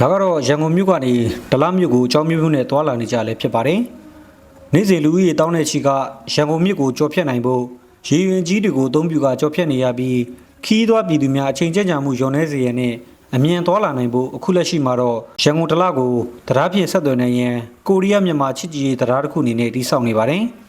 ဒါကတော့ရန်ကုန်မြို့ကနေဒလမြို့ကိုအကြောင်းမျိုးမျိုးနဲ့တွာလာနေကြလဲဖြစ်ပါတယ်။နေ့စဉ်လူဦးရေတောင်းတဲ့ချီကရန်ကုန်မြို့ကိုကြော်ဖြတ်နိုင်ဖို့ရေရင်ကြီးတွေကိုအသုံးပြုကကြော်ဖြတ်နေရပြီးခီးသွွားပြည်သူများအချိန်ကျဉ်းချမှုယုံနေစေရနဲ့အမြန်တွာလာနိုင်ဖို့အခုလက်ရှိမှာတော့ရန်ကုန်ဒလကိုတရားဖြင့်ဆက်သွယ်နိုင်ရန်ကိုရီးယားမြန်မာချစ်ကြည်ရေးတရားတစ်ခုအနေနဲ့တည်ဆောက်နေပါတယ်။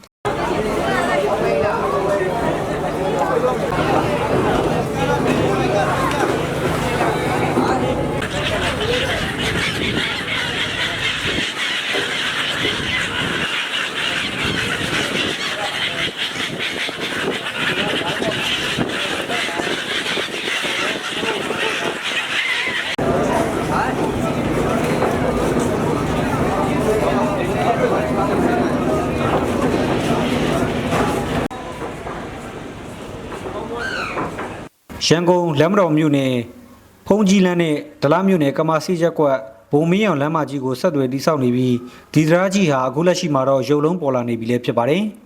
ရန်ကုန်လမ်းမတော်မြို့နယ်ဖုံးကြီးလမ်းနဲ့ဒလားမြို့နယ်ကမာစီရက်ကွက်ဘုံမင်းအောင်လမ်းမကြီးကိုဆက်သွယ်တိစောက်နေပြီးဒီသရားကြီးဟာအခုလက်ရှိမှာတော့ရုပ်လုံးပေါ်လာနေပြီလည်းဖြစ်ပါတယ်။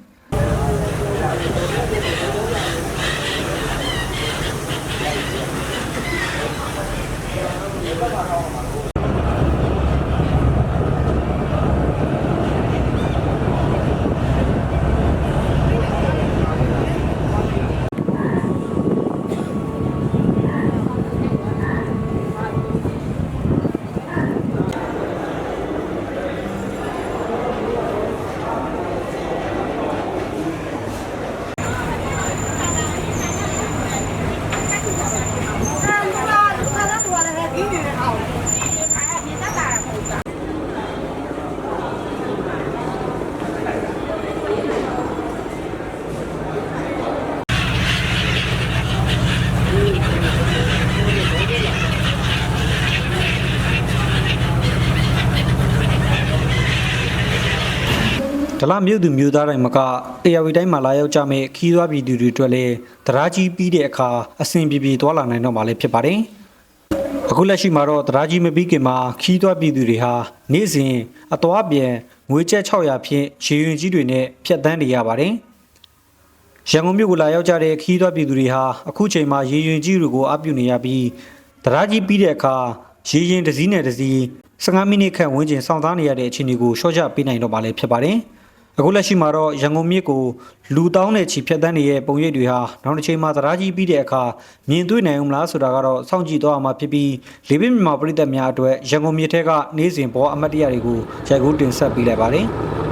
ဒလမြို့သူမြို့သားတိုင်းမကတရားဝီတိုင်းမှာလာရောက်ကြမဲ့ခီးသွွားပြည်သူတွေအတွက်လည်းတရားကြီးပြီးတဲ့အခါအစဉ်ပြေပြေသွားလာနိုင်တော့မှာလည်းဖြစ်ပါတယ်။အခုလက်ရှိမှာတော့တရားကြီးမပြီးခင်မှာခီးသွွားပြည်သူတွေဟာနေ့စဉ်အသွားပြန်ငွေကျပ်600ဖြင့်ရေရင်ကြီးတွေနဲ့ဖြတ်တန်းနေရပါတယ်။ရန်ကုန်မြို့ကိုလာရောက်ကြတဲ့ခီးသွွားပြည်သူတွေဟာအခုချိန်မှာရေရင်ကြီးတွေကိုအပြုနေရပြီးတရားကြီးပြီးတဲ့အခါရေရင်တစ်စီးနဲ့တစ်စီး15မိနစ်ခန့်ဝန်းကျင်စောင့်သားနေရတဲ့အခြေအနေကိုရှော့ချပေးနိုင်တော့မှာလည်းဖြစ်ပါတယ်။ အခုလက်ရှိမှာတော့ရန်ကုန်မြို့ကိုလူတောင်းတဲ့ချီဖြတ်တန်းနေတဲ့ပုံရိပ်တွေဟာနောက်တစ်ချိန်မှာသရာကြီးပြီးတဲ့အခါမြင်တွေ့နိုင်အောင်မလားဆိုတာကတော့စောင့်ကြည့်သွားမှာဖြစ်ပြီးလေးပင်မြန်မာပြည်သက်များအတွက်ရန်ကုန်မြို့ထဲကနေ့စဉ်ပေါ်အမတ်တရတွေကိုရိုက်ကူးတင်ဆက်ပေးလိုက်ပါတယ်။